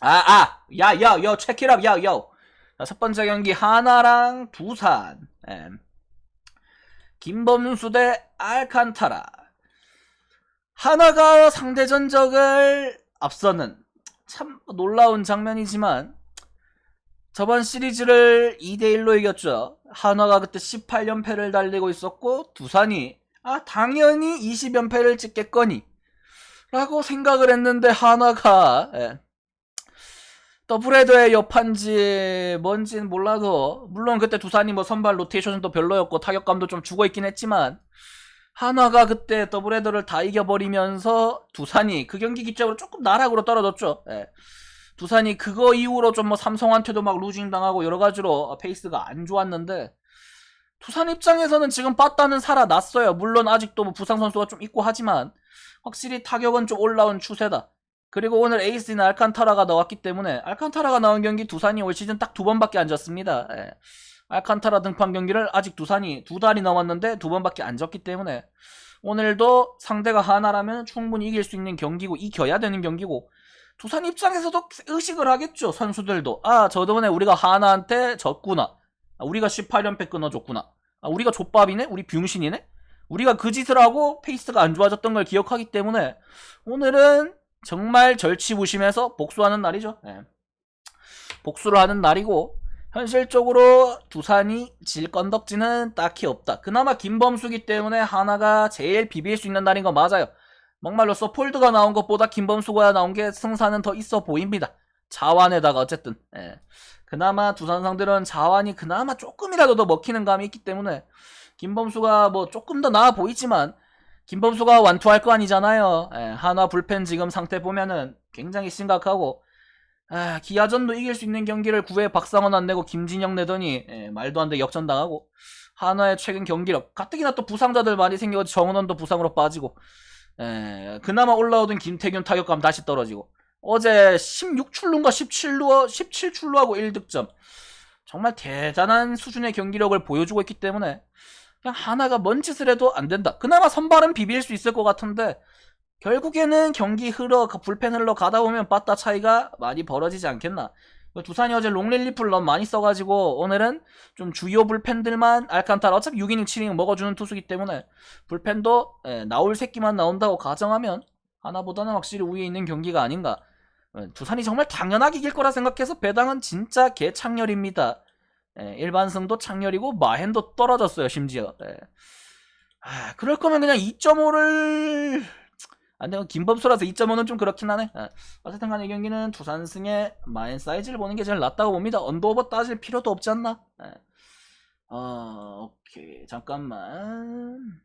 아, 아, 야, 야, 야, 체키랍, 야, 야. 자, 첫 번째 경기 하나랑 두산. 예. 김범수 대 알칸타라. 하나가 상대 전적을 앞서는 참 놀라운 장면이지만 저번 시리즈를 2대1로 이겼죠. 한화가 그때 18연패를 달리고 있었고 두산이 아 당연히 20연패를 찍겠거니 라고 생각을 했는데 한화가 예. 더블헤더의 여판지 뭔진 몰라도 물론 그때 두산이 뭐 선발 로테이션도 별로였고 타격감도 좀 죽어 있긴 했지만 한화가 그때 더블헤더를 다 이겨버리면서 두산이 그 경기 기점으로 조금 나락으로 떨어졌죠. 예. 두산이 그거 이후로 좀 뭐 삼성한테도 막 루징 당하고 여러 가지로 페이스가 안 좋았는데 두산 입장에서는 지금 빠따는 살아났어요. 물론 아직도 뭐 부상 선수가 좀 있고 하지만 확실히 타격은 좀 올라온 추세다. 그리고 오늘 에이스인 알칸타라가 나왔기 때문에 알칸타라가 나온 경기 두산이 올 시즌 딱 두 번밖에 안 졌습니다. 예. 알칸타라 등판 경기를 아직 두산이 두 달이 남았는데 두 번밖에 안 졌기 때문에 오늘도 상대가 하나라면 충분히 이길 수 있는 경기고 이겨야 되는 경기고 두산 입장에서도 의식을 하겠죠 선수들도. 아 저번에 우리가 하나한테 졌구나. 아, 우리가 18연패 끊어줬구나. 아, 우리가 족밥이네? 우리 병신이네? 우리가 그 짓을 하고 페이스가 안 좋아졌던 걸 기억하기 때문에 오늘은 정말 절치부심해서 복수하는 날이죠 예. 복수를 하는 날이고 현실적으로 두산이 질 건덕지는 딱히 없다. 그나마 김범수기 때문에 하나가 제일 비빌 수 있는 날인 거 맞아요. 막말로 서폴드가 나온 것보다 김범수가 나온 게 승산은 더 있어 보입니다. 자완에다가 어쨌든 예. 그나마 두산 상들은 자완이 그나마 조금이라도 더 먹히는 감이 있기 때문에 김범수가 뭐 조금 더 나아 보이지만 김범수가 완투할 거 아니잖아요. 예, 한화 불펜 지금 상태 보면은 굉장히 심각하고 아, 기아전도 이길 수 있는 경기를 9회 박상원 안 내고 김진영 내더니 예, 말도 안 돼 역전당하고 한화의 최근 경기력 가뜩이나 또 부상자들 많이 생겨서 정은원도 부상으로 빠지고 예, 그나마 올라오던 김태균 타격감 다시 떨어지고 어제 16출루인가 17루 17출루하고 1득점 정말 대단한 수준의 경기력을 보여주고 있기 때문에 그냥 하나가 뭔 짓을 해도 안 된다. 그나마 선발은 비빌 수 있을 것 같은데 결국에는 경기 흘러 그 불펜 흘러 가다 보면 빠따 차이가 많이 벌어지지 않겠나. 두산이 어제 롱릴리프를 너무 많이 써가지고 오늘은 좀 주요 불펜들만 알칸타라 어차피 6이닝 7이닝 먹어주는 투수기 때문에 불펜도 예, 나올 새끼만 나온다고 가정하면 하나보다는 확실히 우위에 있는 경기가 아닌가. 예, 두산이 정말 당연하게 이길 거라 생각해서 배당은 진짜 개창렬입니다. 예, 일반승도 창렬이고 마헨도 떨어졌어요 심지어. 예. 아, 그럴 거면 그냥 2.5를 안 되면 김범수라서 2.5는 좀 그렇긴 하네. 예. 어쨌든 간에 이 경기는 두산승의 마인 사이즈를 보는 게 제일 낫다고 봅니다. 언더오버 따질 필요도 없지 않나? 예. 어, 오케이. 잠깐만.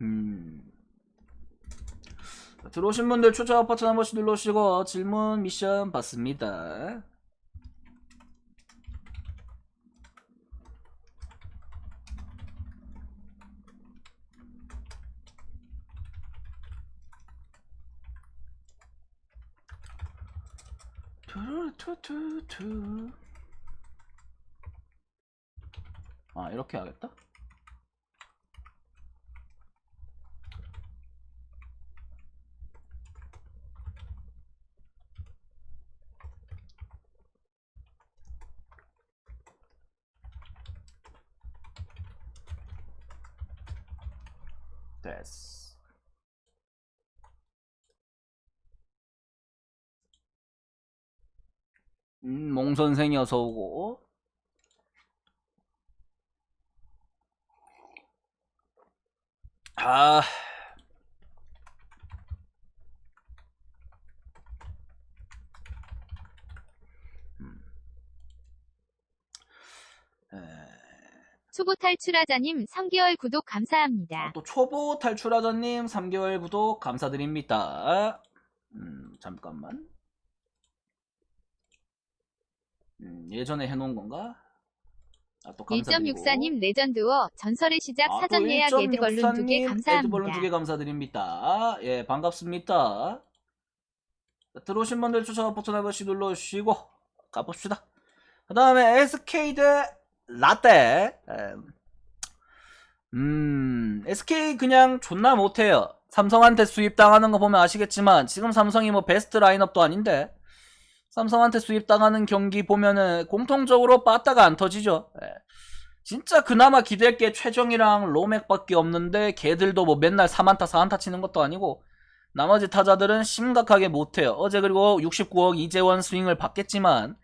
음. 들어오신 분들 초청 버튼 한 번씩 눌러주시고 질문 미션 받습니다. 아 이렇게 하겠다? 됐어 음, 몽 선생이 어서 오고. 아. 초보 탈출하자님 3개월 구독 감사합니다. 또 초보 탈출하자님 3개월 구독 감사드립니다. 음, 잠깐만. 음, 예전에 해놓은 건가? 아, 또 감사드리고. 1.64님 레전드워 전설의 시작 아, 사전 또 예약 에드벌룬 2개 1.64님 에드벌룬 감사합니다. 2개 감사드립니다. 예, 반갑습니다. 자, 들어오신 분들 추천 버튼 한 번씩 눌러주시고 가봅시다. 그 다음에 SK 대 라떼. 예. 음, SK 그냥 존나 못해요. 삼성한테 수입당하는 거 보면 아시겠지만 지금 삼성이 뭐 베스트 라인업도 아닌데 삼성한테 수입당하는 경기 보면은 공통적으로 빠따가 안 터지죠. 예. 진짜 그나마 기댈 게 최정이랑 로맥밖에 없는데 걔들도 뭐 맨날 3안타 4안타 치는 것도 아니고 나머지 타자들은 심각하게 못해요. 어제 그리고 69억 이재원 스윙을 받겠지만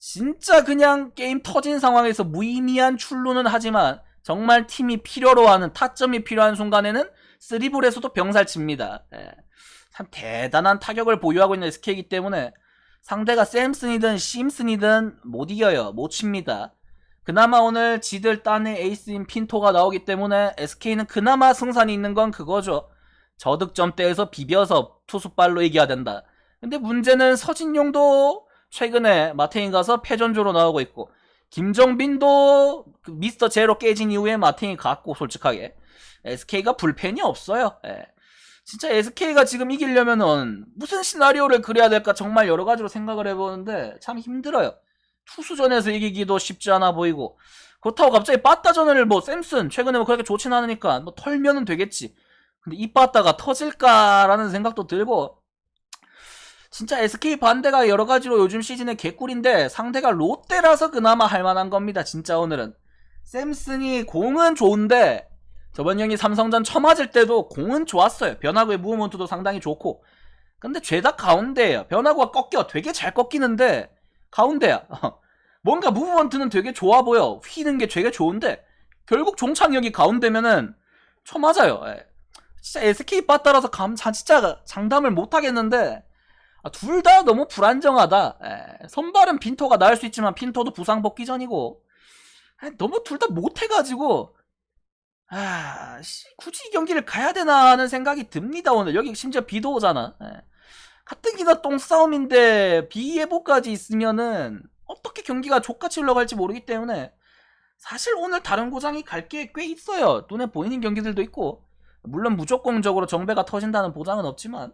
진짜 그냥 게임 터진 상황에서 무의미한 출루는 하지만 정말 팀이 필요로 하는 타점이 필요한 순간에는 쓰리볼에서도 병살 칩니다. 예. 참 대단한 타격을 보유하고 있는 SK이기 때문에 상대가 샘슨이든 심슨이든 못 이겨요. 못 칩니다. 그나마 오늘 지들 딴의 에이스인 핀토가 나오기 때문에 SK는 그나마 승산이 있는 건 그거죠. 저득점대에서 비벼서 투수발로 이겨야 된다. 근데 문제는 서진용도 최근에 마테인 가서 패전조로 나오고 있고 김정빈도 그 미스터 제로 깨진 이후에 마테인 갔고 솔직하게 SK가 불펜이 없어요. 예. 진짜 SK가 지금 이기려면은 무슨 시나리오를 그려야 될까 정말 여러 가지로 생각을 해보는데 참 힘들어요. 투수전에서 이기기도 쉽지 않아 보이고 그렇다고 갑자기 빠따전을 뭐 샘슨 최근에 뭐 그렇게 좋진 않으니까 뭐 털면은 되겠지. 근데 이 빠따가 터질까라는 생각도 들고 진짜 SK 반대가 여러 가지로 요즘 시즌에 개꿀인데 상대가 롯데라서 그나마 할만한 겁니다. 진짜 오늘은 샘슨이 공은 좋은데 저번 형이 삼성전 쳐맞을 때도 공은 좋았어요. 변화구의 무브먼트도 상당히 좋고 근데 죄다 가운데예요. 변화구가 꺾여 되게 잘 꺾이는데 가운데야. 뭔가 무브먼트는 되게 좋아 보여. 휘는 게 되게 좋은데 결국 종착역이 가운데면은 쳐맞아요. 예. 진짜 SK 바 따라서 감, 자, 진짜 장담을 못 하겠는데 둘 다 너무 불안정하다. 예. 선발은 핀토가 나을 수 있지만 핀토도 부상 복귀 전이고 아, 너무 둘 다 못해가지고 아 씨, 굳이 이 경기를 가야 되나 하는 생각이 듭니다 오늘 여기 심지어 비도 오잖아. 예. 가뜩이나 똥싸움인데 비 예보까지 있으면은 어떻게 경기가 족같이 흘러갈지 모르기 때문에 사실 오늘 다른 구장이 갈 게 꽤 있어요. 눈에 보이는 경기들도 있고 물론 무조건적으로 정배가 터진다는 보장은 없지만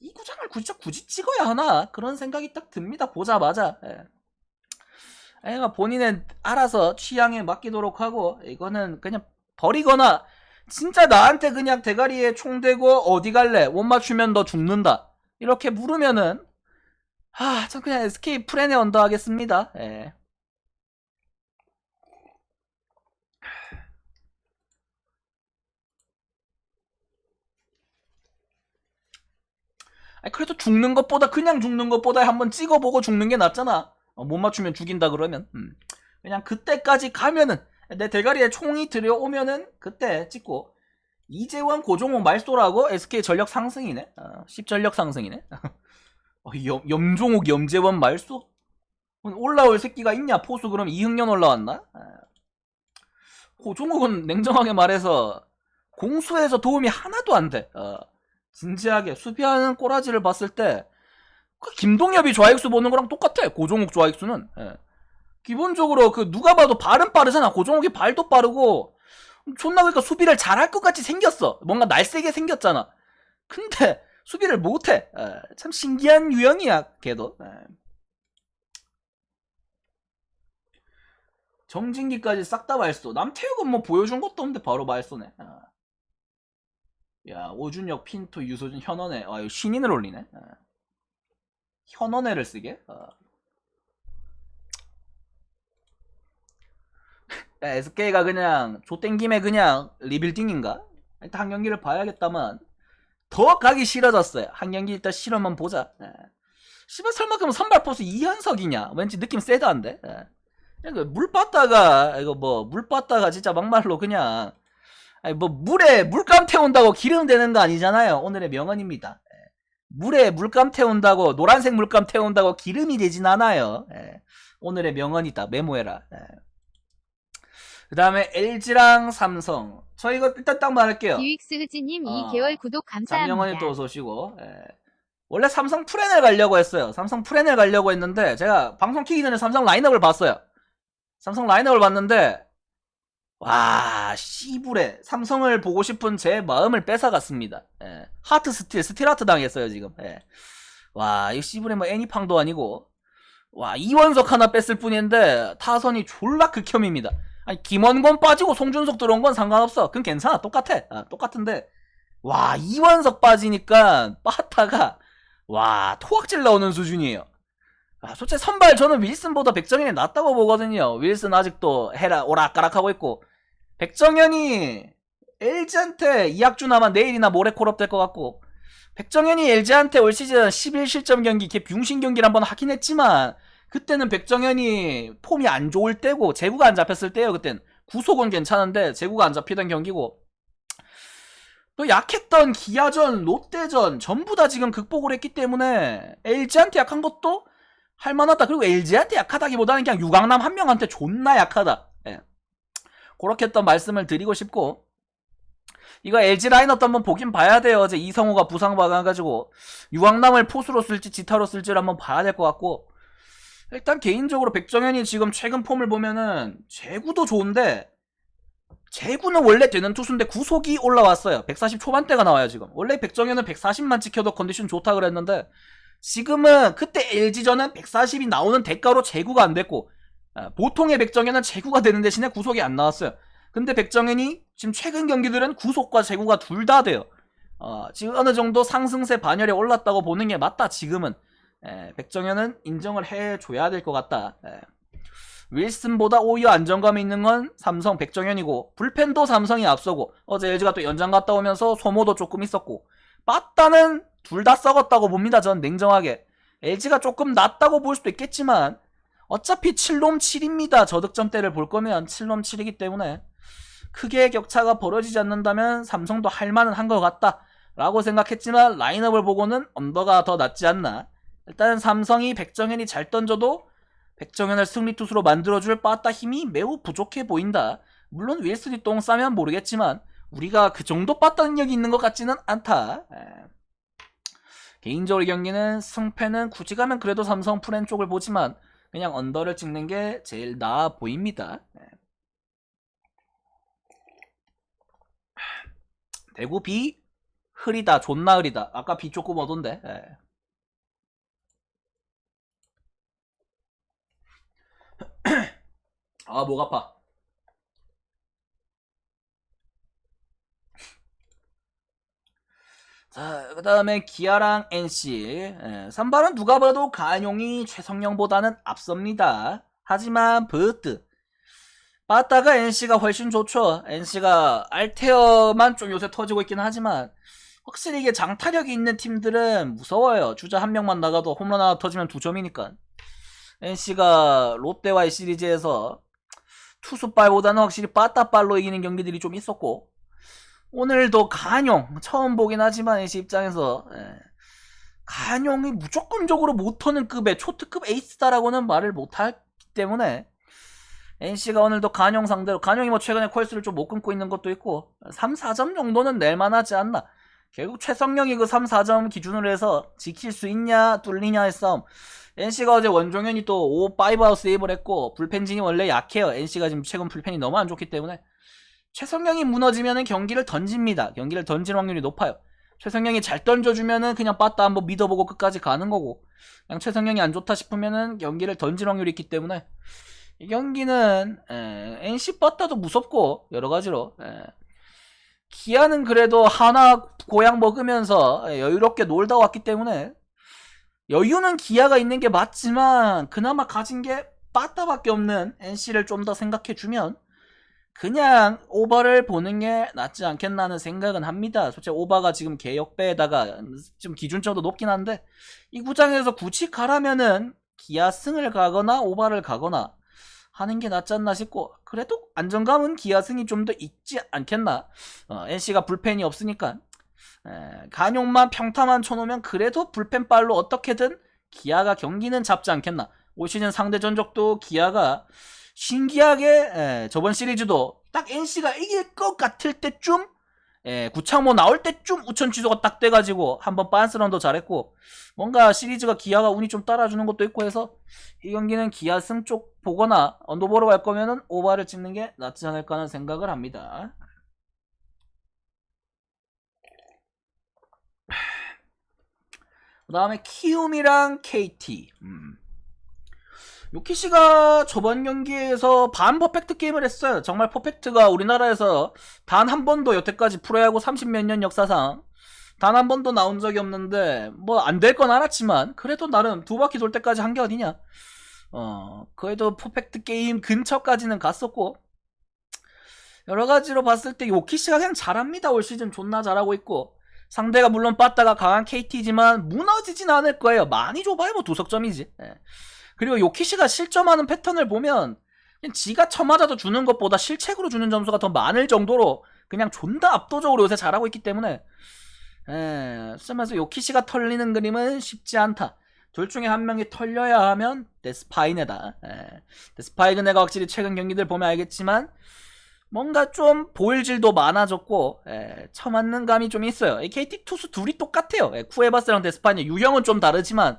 이 구장을 굳이 굳이 찍어야 하나 그런 생각이 딱 듭니다. 보자마자. 예. 애가 본인은 알아서 취향에 맡기도록 하고 이거는 그냥 버리거나 진짜 나한테 그냥 대가리에 총 대고 어디 갈래 못 맞추면 너 죽는다 이렇게 물으면은 아전 그냥 SK 프렌에 언더 하겠습니다. 예. 아니, 그래도 죽는 것보다 그냥 죽는 것보다 한번 찍어보고 죽는 게 낫잖아. 어, 못 맞추면 죽인다 그러면 음. 그냥 그때까지 가면은 내 대가리에 총이 들여오면은 그때 찍고 이재원 고종호 말소라고 SK 전력 상승이네. 어, 10전력 상승이네. 어, 염, 염종욱 염재원 말소 올라올 새끼가 있냐 포수 그럼 이흥년 올라왔나? 아. 고종욱은 냉정하게 말해서 공수에서 도움이 하나도 안 돼. 어, 진지하게 수비하는 꼬라지를 봤을 때 그 김동엽이 좌익수 보는 거랑 똑같아. 고종욱 좌익수는. 예. 기본적으로 그 누가 봐도 발은 빠르잖아. 고종욱이 발도 빠르고 존나 그러니까 수비를 잘할 것 같이 생겼어. 뭔가 날쌔게 생겼잖아. 근데 수비를 못해. 예. 참 신기한 유형이야. 걔도. 예. 정진기까지 싹 다 말소. 남태욱은 뭐 보여준 것도 없는데 바로 말소네. 아. 야 오준혁, 핀토, 유소준, 현원해. 아 이거 신인을 올리네. 아. 현원해를 쓰게? 아. 야, SK가 그냥 조땡김에 그냥 리빌딩인가? 일단 한 경기를 봐야겠다만 더 가기 싫어졌어요. 한 경기 일단 실험만 보자. 예. 씨발 설마 그럼 선발 포수 이현석이냐? 왠지 느낌 세다한데. 예. 물 빠다가 이거 뭐 물 빠다가 진짜 막말로 그냥 아니 뭐 물에 물감 태운다고 기름 되는 거 아니잖아요. 오늘의 명언입니다. 예. 물에 물감 태운다고 노란색 물감 태운다고 기름이 되진 않아요. 예. 오늘의 명언이다. 메모해라. 예. 그 다음에 LG랑 삼성. 저 이거 일단 딱 말할게요. 디윅스 흐지님 어. 2개월 구독 감사합니다. 장명원이 또 어서 오시고. 예. 원래 삼성 프렌을 가려고 했어요. 삼성 프렌을 가려고 했는데 제가 방송 키기 전에 삼성 라인업을 봤어요. 삼성 라인업을 봤는데 와 씨부레 삼성을 보고 싶은 제 마음을 뺏어갔습니다. 예. 하트 스틸 스틸 하트 당했어요 지금. 예. 와이 씨부레 뭐 애니팡도 아니고 와 이원석 하나 뺐을 뿐인데 타선이 졸라 극혐입니다. 아니 김원권 빠지고 송준석 들어온 건 상관없어. 그건 괜찮아 똑같아. 아, 똑같은데 와 이원석 빠지니까 빠타가 와 토악질 나오는 수준이에요. 아, 솔직히 선발 저는 윌슨보다 백정현이 낫다고 보거든요. 윌슨 아직도 해라 오락가락하고 있고 백정현이 LG한테 이학주나만 내일이나 모레 콜업 될 것 같고 백정현이 LG한테 올 시즌 11실점 경기 걔 병신 경기를 한번 하긴 했지만 그때는 백정현이 폼이 안 좋을 때고 제구가 안 잡혔을 때예요. 그땐 구속은 괜찮은데 제구가 안 잡히던 경기고 또 약했던 기아전, 롯데전 전부 다 지금 극복을 했기 때문에 LG한테 약한 것도 할만하다. 그리고 LG한테 약하다기보다는 그냥 유강남 한 명한테 존나 약하다. 예. 그렇게 했던 말씀을 드리고 싶고 이거 LG 라인업도 한번 보긴 봐야 돼요. 어제 이성호가 부상 받아가지고 유강남을 포수로 쓸지 지타로 쓸지를 한번 봐야 될 것 같고 일단 개인적으로 백정현이 지금 최근 폼을 보면은 제구도 좋은데 제구는 원래 되는 투수인데 구속이 올라왔어요. 140 초반대가 나와요 지금. 원래 백정현은 140만 찍혀도 컨디션 좋다 그랬는데 지금은 그때 LG전은 140이 나오는 대가로 제구가 안 됐고 아, 보통의 백정현은 제구가 되는 대신에 구속이 안 나왔어요. 근데 백정현이 지금 최근 경기들은 구속과 제구가 둘 다 돼요. 어, 지금 어느 정도 상승세 반열에 올랐다고 보는 게 맞다. 지금은 에, 백정현은 인정을 해줘야 될 것 같다. 에. 윌슨보다 오히려 안정감이 있는 건 삼성 백정현이고 불펜도 삼성이 앞서고 어제 LG가 또 연장 갔다 오면서 소모도 조금 있었고 빠따는 둘 다 썩었다고 봅니다. 전 냉정하게 LG가 조금 낫다고 볼 수도 있겠지만 어차피 7롬 7입니다. 저득점대를 볼 거면 7롬 7이기 때문에 크게 격차가 벌어지지 않는다면 삼성도 할 만은 한 것 같다. 라고 생각했지만 라인업을 보고는 언더가 더 낫지 않나. 일단 삼성이 백정현이 잘 던져도 백정현을 승리 투수로 만들어줄 빠따 힘이 매우 부족해 보인다. 물론 윌슨이 똥 싸면 모르겠지만 우리가 그 정도 빠따 능력이 있는 것 같지는 않다. 에. 개인적으로 이 경기는 승패는 굳이 가면 그래도 삼성 프렌 쪽을 보지만 그냥 언더를 찍는 게 제일 나아 보입니다. 에. 대구 비 흐리다 존나 흐리다. 아까 비 조금 오던데. 예. 아, 목 아파. 자, 그 다음에 기아랑 NC. 예, 선발은 누가 봐도 가용이 최성령보다는 앞섭니다. 하지만 버트. 빠따가 NC가 훨씬 좋죠. NC가 알테어만 좀 요새 터지고 있긴 하지만 확실히 이게 장타력이 있는 팀들은 무서워요. 주자 한 명만 나가도 홈런 하나 터지면 두 점이니까. NC가 롯데와의 시리즈에서 투수빨보다는 확실히 빠따빨로 이기는 경기들이 좀 있었고 오늘도 간용. 처음 보긴 하지만 NC 입장에서 예, 간용이 무조건적으로 못하는 급의 초특급 에이스다라고는 말을 못하기 때문에 NC가 오늘도 간용 상대로 간용이 뭐 최근에 콜스를 좀 못 끊고 있는 것도 있고 3, 4점 정도는 낼만하지 않나. 결국 최성령이 그 3, 4점 기준으로 해서 지킬 수 있냐 뚫리냐의 싸움. NC가 어제 원종현이 또 5, 5아웃 세이브를 했고 불펜진이 원래 약해요. NC가 지금 최근 불펜이 너무 안 좋기 때문에 최성령이 무너지면은 경기를 던집니다 경기를 던질 확률이 높아요 최성령이 잘 던져주면은 그냥 빠따 한번 믿어보고 끝까지 가는 거고 그냥 최성령이 안 좋다 싶으면은 경기를 던질 확률이 있기 때문에 이 경기는 에, NC 빠따도 무섭고 여러 가지로 에. 기아는 그래도 하나 고양 먹으면서 여유롭게 놀다 왔기 때문에 여유는 기아가 있는 게 맞지만 그나마 가진 게 빠따밖에 없는 NC를 좀 더 생각해주면 그냥 오버를 보는 게 낫지 않겠나는 생각은 합니다. 솔직히 오버가 지금 개역배에다가 좀 기준점도 높긴 한데 이 구장에서 굳이 가라면은 기아 승을 가거나 오버를 가거나 하는 게 낫지 않나 싶고 그래도 안정감은 기아 승이 좀 더 있지 않겠나? 어, NC가 불펜이 없으니까. 에, 간용만 평타만 쳐놓으면 그래도 불펜 빨로 어떻게든 기아가 경기는 잡지 않겠나? 올 시즌 상대 전적도 기아가 신기하게 에, 저번 시리즈도 딱 NC가 이길 것 같을 때쯤 에, 구창모 나올 때쯤 우천 취소가 딱 돼가지고 한번 빤스런도 잘했고 뭔가 시리즈가 기아가 운이 좀 따라주는 것도 있고 해서 이 경기는 기아 승 쪽 보거나 언더보러 갈 거면은 오버를 찍는 게 낫지 않을까 하는 생각을 합니다. 그 다음에 키움이랑 KT. 음. 요키시가 저번 경기에서 반 퍼펙트 게임을 했어요. 정말 퍼펙트가 우리나라에서 단 한 번도 여태까지 프로야구 30몇 년 역사상 단 한 번도 나온 적이 없는데 뭐 안 될 건 알았지만 그래도 나름 두 바퀴 돌 때까지 한 게 어디냐. 어 그래도 퍼펙트 게임 근처까지는 갔었고 여러 가지로 봤을 때 요키시가 그냥 잘합니다. 올 시즌 존나 잘하고 있고 상대가 물론 빠따가 강한 KT지만 무너지진 않을 거예요. 많이 좁아요. 뭐 두 석점이지. 예. 그리고 요키시가 실점하는 패턴을 보면 그냥 지가 쳐맞아도 주는 것보다 실책으로 주는 점수가 더 많을 정도로 그냥 존나 압도적으로 요새 잘하고 있기 때문에 예, 쓰면서 요키시가 털리는 그림은 쉽지 않다. 둘 중에 한 명이 털려야 하면 데스파이네다. 예. 데스파이네가 확실히 최근 경기들 보면 알겠지만 뭔가 좀 보일질도 많아졌고 예, 쳐맞는 감이 좀 있어요. 이 KT 투수 둘이 똑같아요. 예, 쿠에바스랑 데스파이네 유형은 좀 다르지만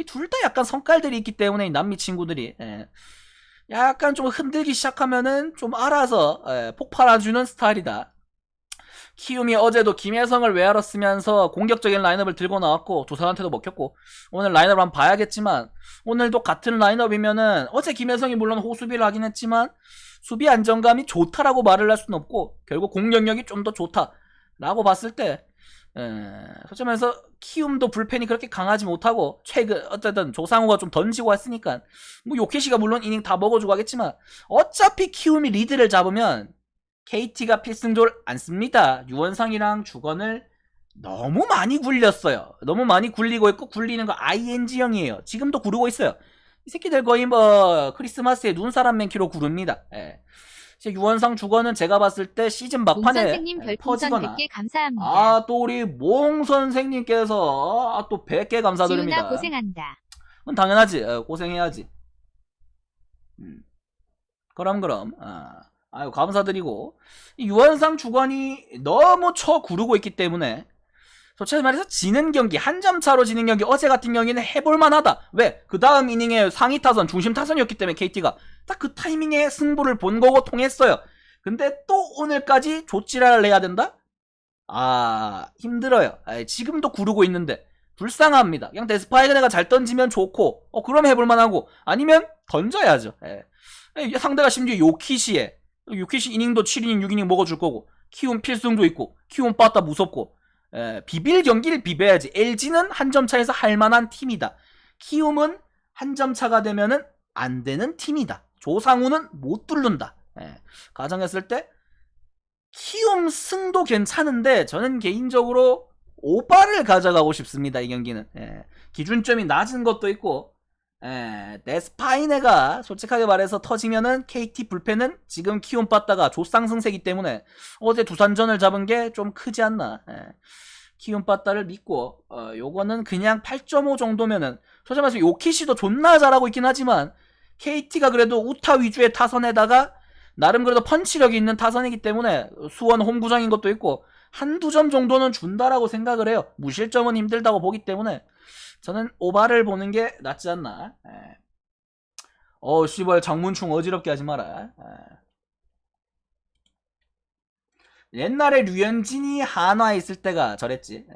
이 둘 다 약간 성깔들이 있기 때문에 이 남미 친구들이 예, 약간 좀 흔들기 시작하면은 좀 알아서 예, 폭발해주는 스타일이다. 키움이 어제도 김혜성을 외야로 쓰면서 공격적인 라인업을 들고 나왔고 두산한테도 먹혔고 오늘 라인업을 한번 봐야겠지만 오늘도 같은 라인업이면은 어제 김혜성이 물론 호수비를 하긴 했지만 수비 안정감이 좋다라고 말을 할 수는 없고 결국 공격력이 좀 더 좋다라고 봤을 때 에, 솔직히 말해서 키움도 불펜이 그렇게 강하지 못하고 최근 어쨌든 조상우가 좀 던지고 했으니까 뭐 요케시가 물론 이닝 다 먹어주고 하겠지만 어차피 키움이 리드를 잡으면 KT가 필승조를 안 씁니다. 유원상이랑 주건을 너무 많이 굴렸어요. 너무 많이 굴리고 있고 굴리는 거 ING형이에요. 지금도 구르고 있어요. 이 새끼들 거의 뭐 크리스마스에 눈사람 맨키로 구릅니다. 예. 유원상 주건은 제가 봤을 때 시즌 공 막판에 퍼지거나 100개 감사합니다. 아또 우리 몽 선생님께서 아, 또 100개 감사드립니다. 지훈아 고생한다. 그건 당연하지. 어, 고생해야지. 음. 그럼 그럼. 아, 아유 감사드리고 이 유한상 주관이 너무 쳐 구르고 있기 때문에 솔직히 말해서 지는 경기 한 점 차로 지는 경기 어제 같은 경기는 해볼만하다. 왜? 그 다음 이닝에 상위 타선 중심 타선이었기 때문에 KT가 딱 그 타이밍에 승부를 본 거고 통했어요. 근데 또 오늘까지 조치라를 내야 된다? 아 힘들어요. 아, 지금도 구르고 있는데 불쌍합니다. 그냥 데스파이그네가 잘 던지면 좋고, 어, 그럼 해볼만하고, 아니면 던져야죠. 예. 예, 상대가 심지어 요키시에, 요키시 이닝도 7이닝, 6이닝 먹어줄 거고, 키움 필승도 있고, 키움 빠따 무섭고, 예, 비빌 경기를 비벼야지. LG는 한 점 차에서 할 만한 팀이다. 키움은 한 점 차가 되면은 안 되는 팀이다. 조상우는 못 뚫는다. 예, 가정했을 때, 키움 승도 괜찮은데, 저는 개인적으로 오바를 가져가고 싶습니다. 이 경기는 예, 기준점이 낮은 것도 있고 예, 데스파이네가 솔직하게 말해서 터지면은 KT 불펜은 지금 키움 빠따가 조상승세기 때문에 어제 두산전을 잡은 게 좀 크지 않나. 예, 키움 빠따를 믿고 어, 요거는 그냥 8.5 정도면은 솔직히 말해서 요키시도 존나 잘하고 있긴 하지만 KT가 그래도 우타 위주의 타선에다가 나름 그래도 펀치력이 있는 타선이기 때문에 수원 홈구장인 것도 있고 한두 점 정도는 준다라고 생각을 해요. 무실점은 힘들다고 보기 때문에 저는 오바를 보는 게 낫지 않나. 예. 어, 씨발 장문충 어지럽게 하지 마라. 예. 옛날에 류현진이 한화에 있을 때가 저랬지. 예.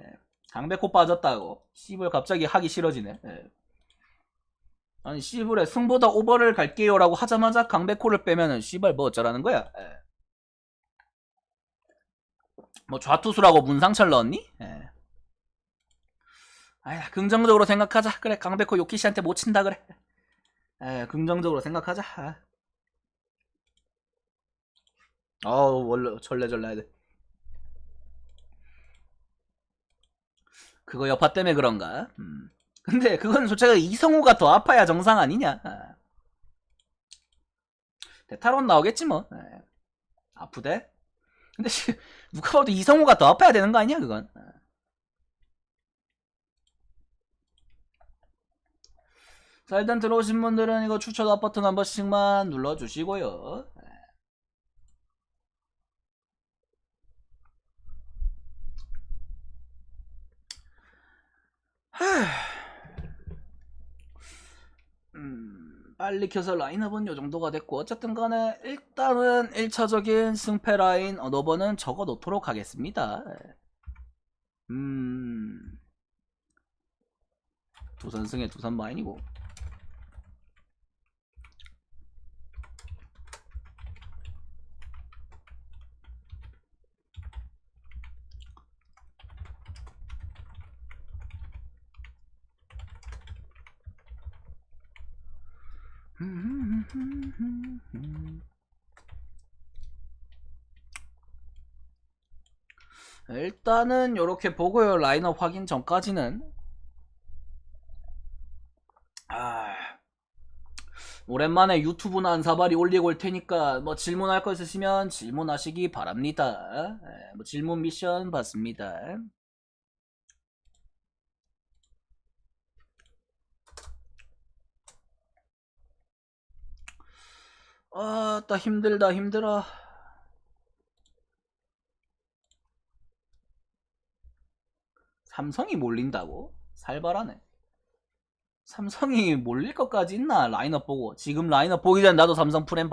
강백호 빠졌다고. 씨발 갑자기 하기 싫어지네. 예. 아니 씨발에 승보다 오버를 갈게요라고 하자마자 강백호를 빼면은 씨발 뭐 어쩌라는 거야. 예. 뭐 좌투수라고 문상철 넣었니? 예. 아야 긍정적으로 생각하자. 그래 강백호 요키시한테 못 친다 그래. 에 긍정적으로 생각하자. 아. 어우 원래 절레절레 돼. 그거 여파 때문에 그런가? 음. 근데 그건 솔직히 이성우가 더 아파야 정상 아니냐? 아. 대타론 나오겠지 뭐. 에. 아프대? 근데 씨, 누가 봐도 이성우가 더 아파야 되는 거 아니야 그건 어. 자 일단 들어오신 분들은 이거 추천 버튼 한 번씩만 눌러주시고요 네. 하... 음, 빨리 켜서 라인업은 요 정도가 됐고 어쨌든 간에 일단은 1차적인 승패 라인 언어번은 적어 놓도록 하겠습니다. 음. 두산승의 두산 마인이고 일단은 이렇게 보고요. 라인업 확인 전까지는 아, 오랜만에 유튜브나 안사발이 올리고 올 테니까 뭐 질문할 거 있으시면 질문하시기 바랍니다. 예, 뭐 질문 미션 받습니다. 아, 따 힘들다 힘들어. 삼성이 몰린다고? 살벌하네. 삼성이 몰릴 것까지 있나 라인업 보고 지금 라인업 보기 전에 나도 삼성 프렌